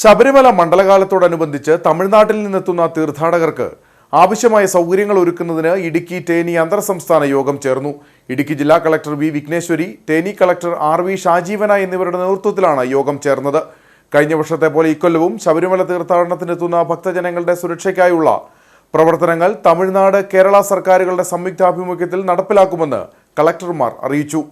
ശബരിമല മണ്ഡലകാലത്തോടനുബന്ധിച്ച് തമിഴ്നാട്ടിൽ നിന്നെത്തുന്ന തീർത്ഥാടകർക്ക് ആവശ്യമായ സൗകര്യങ്ങൾ ഒരുക്കുന്നതിന് ഇടുക്കി തേനി അന്തർ സംസ്ഥാന യോഗം ചേർന്നു. ഇടുക്കി ജില്ലാ collector V Vighneshwari Theni collector R V ഷാജീവന എന്നിവരുടെ നേതൃത്വത്തിലാണ് യോഗം ചേർന്നത്. കഴിഞ്ഞ വർഷത്തെ പോലെ ഇക്കൊല്ലവും ശബരിമല തീർത്ഥാടനത്തിനെത്തുന്ന ഭക്തജനങ്ങളുടെ സുരക്ഷയ്ക്കായുള്ള പ്രവർത്തനങ്ങൾ തമിഴ്നാട് കേരള സർക്കാരുകളുടെ സംയുക്താഭിമുഖ്യത്തിൽ നടപ്പിലാക്കുമെന്ന് കളക്ടർമാർ അറിയിച്ചു.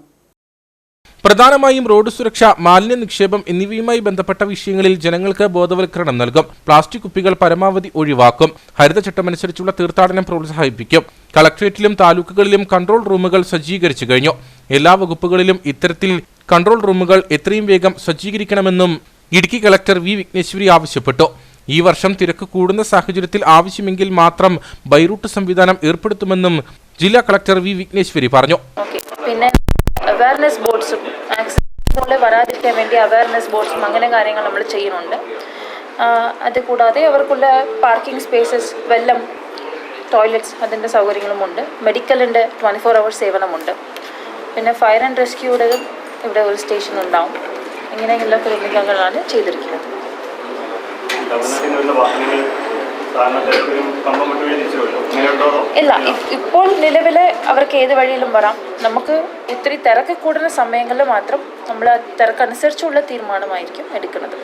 പ്രധാനമായും റോഡ് സുരക്ഷ മാലിന്യ നിക്ഷേപം എന്നിവയുമായി ബന്ധപ്പെട്ട വിഷയങ്ങളിൽ ജനങ്ങൾക്ക് ബോധവൽക്കരണം നൽകും. പ്ലാസ്റ്റിക് കുപ്പികൾ പരമാവധി ഒഴിവാക്കും. ഹരിതചട്ടമനുസരിച്ചുള്ള തീർത്ഥാടനം പ്രോത്സാഹിപ്പിക്കും. കളക്ട്രേറ്റിലും താലൂക്കുകളിലും കൺട്രോൾ റൂമുകൾ സജ്ജീകരിച്ചു കഴിഞ്ഞു. എല്ലാ വകുപ്പുകളിലും ഇത്തരത്തിൽ കൺട്രോൾ റൂമുകൾ എത്രയും വേഗം സജ്ജീകരിക്കണമെന്നും ഇടുക്കി കളക്ടർ വി. വിഘ്നേശ്വരി ആവശ്യപ്പെട്ടു. ഈ വർഷം തിരക്ക് കൂടുന്ന സാഹചര്യത്തിൽ ആവശ്യമെങ്കിൽ മാത്രം ബൈറൂട്ട് സംവിധാനം ഏർപ്പെടുത്തുമെന്നും ജില്ലാ കളക്ടർ വി. വിഘ്നേശ്വരി പറഞ്ഞു. പിന്നെ അവയർനെസ് ബോർഡ്സും ആക്സിഡന്റ് പോലെ വരാതിരിക്കാൻ വേണ്ടി അവയർനെസ് ബോർഡ്സും അങ്ങനെ കാര്യങ്ങൾ നമ്മൾ ചെയ്യുന്നുണ്ട്. അതുകൂടാതെ അത് കൂടാതെ അവർക്കുള്ള പാർക്കിംഗ് സ്പേസസ് വെള്ളം ടോയ്ലറ്റ്സ് അതിന്റെ സൗകര്യങ്ങളുമുണ്ട്. മെഡിക്കലിന്റെ ട്വന്റി ഫോർ അവേഴ്സ് സേവനമുണ്ട്. പിന്നെ ഫയർ ആൻഡ് റെസ്ക്യൂയുടേതും ഇവിടെ ഒരു സ്റ്റേഷൻ ഉണ്ടാവും. ഇങ്ങനെയുള്ള ക്രമീകരണങ്ങളാണ് ചെയ്തിരിക്കുന്നത്. ഇല്ല ഇപ്പോൾ നിലവിൽ അവർക്ക് ഏത് വഴിയിലും വരാം. നമുക്ക് ഇത്തിരി തിരക്ക് കൂടുന്ന സമയങ്ങളിൽ മാത്രം നമ്മൾ തിരക്കനുസരിച്ചുള്ള തീരുമാനമായിരിക്കും എടുക്കുന്നത്.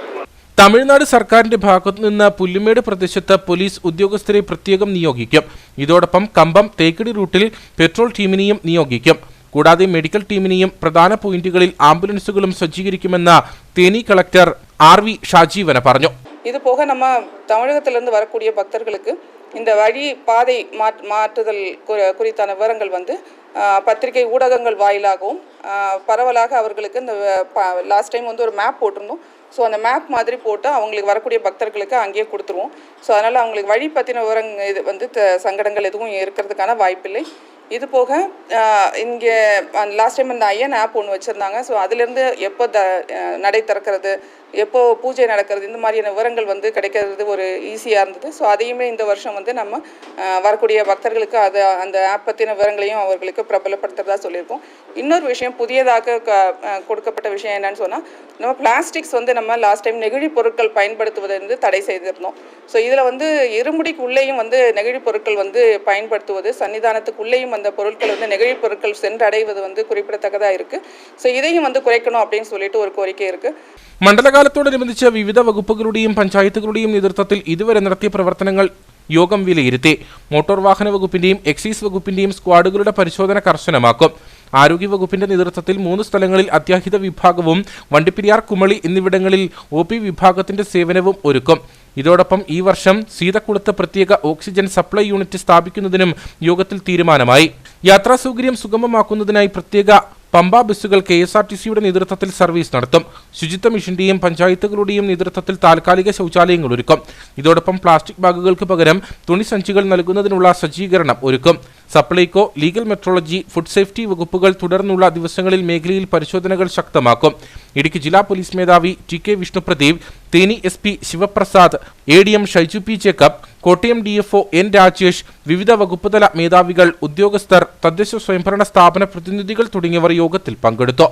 തമിഴ്നാട് സർക്കാരിന്റെ ഭാഗത്തു നിന്ന് പുല്ലുമേട് പ്രദേശത്ത് പോലീസ് ഉദ്യോഗസ്ഥരെ പ്രത്യേകം നിയോഗിക്കും. ഇതോടൊപ്പം കമ്പം തേക്കടി റൂട്ടിൽ പെട്രോൾ ടീമിനെയും നിയോഗിക്കും. കൂടാതെ മെഡിക്കൽ ടീമിനെയും പ്രധാന പോയിന്റുകളിൽ ആംബുലൻസുകളും സജ്ജീകരിക്കുമെന്ന് തേനി കളക്ടർ ആർ വി ഷാജീവന പറഞ്ഞു. இது போக நம்ம தமிழகத்திலிருந்து வரக்கூடிய பக்தர்களுக்கு இந்த வழி பாதை மாற்றுதல் குறித்தான விவரங்கள் வந்து பத்திரிகை ஊடகங்கள் வாயிலாகவும் பரவலாக அவர்களுக்கு இந்த லாஸ்ட் டைம் வந்து ஒரு மேப் போட்டிருந்தோம். ஸோ அந்த மேப் மாதிரி போட்டு அவங்களுக்கு வரக்கூடிய பக்தர்களுக்கு அங்கேயே கொடுத்துருவோம். ஸோ அதனால் அவங்களுக்கு வழி பற்றின விவரங்கள் இது வந்து த- சங்கடங்கள் எதுவும் இருக்கிறதுக்கான வாய்ப்பில்லை. இது போக இங்கே லாஸ்ட் டைம் இந்த ஐயன் ஆப் ஒன்று வச்சுருந்தாங்க. ஸோ அதுலேருந்து எப்போ த நடை திறக்கிறது எப்போ பூஜை நடக்கிறது இந்த மாதிரியான விவரங்கள் வந்து கிடைக்கிறது ஒரு ஈஸியாக இருந்தது. ஸோ அதையுமே இந்த வருஷம் வந்து நம்ம வரக்கூடிய பக்தர்களுக்கு அதை அந்த ஆப் பற்றின விவரங்களையும் அவர்களுக்கு பிரபலப்படுத்துறதா சொல்லியிருக்கோம். இன்னொரு விஷயம் புதியதாக க கொடுக்கப்பட்ட விஷயம் என்னன்னு சொன்னால் நம்ம பிளாஸ்டிக்ஸ் வந்து நம்ம லாஸ்ட் டைம் நெகிழி பொருட்கள் பயன்படுத்துவதை வந்து தடை செய்திருந்தோம். ஸோ இதில் வந்து இருமுடிக்கு உள்ளேயும் வந்து நெகிழி பொருட்கள் வந்து பயன்படுத்துவது சன்னிதானத்துக்குள்ளேயும் அந்த பொருட்கள் வந்து நெகிழி பொருட்கள் சென்றடைவது வந்து குறிப்பிடத்தக்கதாக இருக்குது ஸோ இதையும் வந்து குறைக்கணும் அப்படின்னு சொல்லிட்டு ஒரு கோரிக்கை இருக்குது മണ്ഡലകാലത്തോടനുബന്ധിച്ച് വിവിധ വകുപ്പുകളുടെയും പഞ്ചായത്തുകളുടെയും നേതൃത്വത്തിൽ ഇതുവരെ നടത്തിയ പ്രവർത്തനങ്ങൾ യോഗം വിലയിരുത്തി മോട്ടോർ വാഹന വകുപ്പിന്റെയും എക്സൈസ് വകുപ്പിന്റെയും സ്ക്വാഡുകളുടെ പരിശോധന കർശനമാക്കും ആരോഗ്യവകുപ്പിന്റെ നേതൃത്വത്തിൽ മൂന്ന് സ്ഥലങ്ങളിൽ അത്യാഹിത വിഭാഗവും വണ്ടിപ്പെരിയാർ കുമളി എന്നിവിടങ്ങളിൽ ഒ പി വിഭാഗത്തിന്റെ സേവനവും ഒരുക്കും ഇതോടൊപ്പം ഈ വർഷം സീതക്കുളത്ത് പ്രത്യേക ഓക്സിജൻ സപ്ലൈ യൂണിറ്റ് സ്ഥാപിക്കുന്നതിനും യോഗത്തിൽ തീരുമാനമായി. യാത്രാ സൗകര്യം സുഗമമാക്കുന്നതിനായി പ്രത്യേക പമ്പ ബസ്സുകൾ കെ എസ് ആർ ടി സിയുടെ നേതൃത്വത്തിൽ സർവീസ് നടത്തും. ശുചിത്വ മിഷന്റെയും പഞ്ചായത്തുകളുടെയും നേതൃത്വത്തിൽ താൽക്കാലിക ശൗചാലയങ്ങൾ ഒരുക്കും. ഇതോടൊപ്പം പ്ലാസ്റ്റിക് ബാഗുകൾക്ക് പകരം തുണി സഞ്ചികൾ നൽകുന്നതിനുള്ള സജ്ജീകരണം ഒരുക്കും. Supplyco legal metrology food safety വകുപ്പുകൾ തുടർന്നുള്ള ദിവസങ്ങളിൽ മേഖലയിൽ പരിശോധനകൾ ശക്തമാക്കും. ഇടുക്കി ജില്ലാ പോലീസ് മേധാവി T K Vishnupradeep Theni S P Sivaprasad A D M Shaiju P Jacob Kottayam D F O N Rajesh വിവിധ വകുപ്പുതല മേധാവികൾ ഉദ്യോഗസ്ഥർ തദ്ദേശ സ്വയംഭരണ സ്ഥാപന പ്രതിനിധികൾ തുടങ്ങിയവർ യോഗത്തിൽ പങ്കെടുത്തു.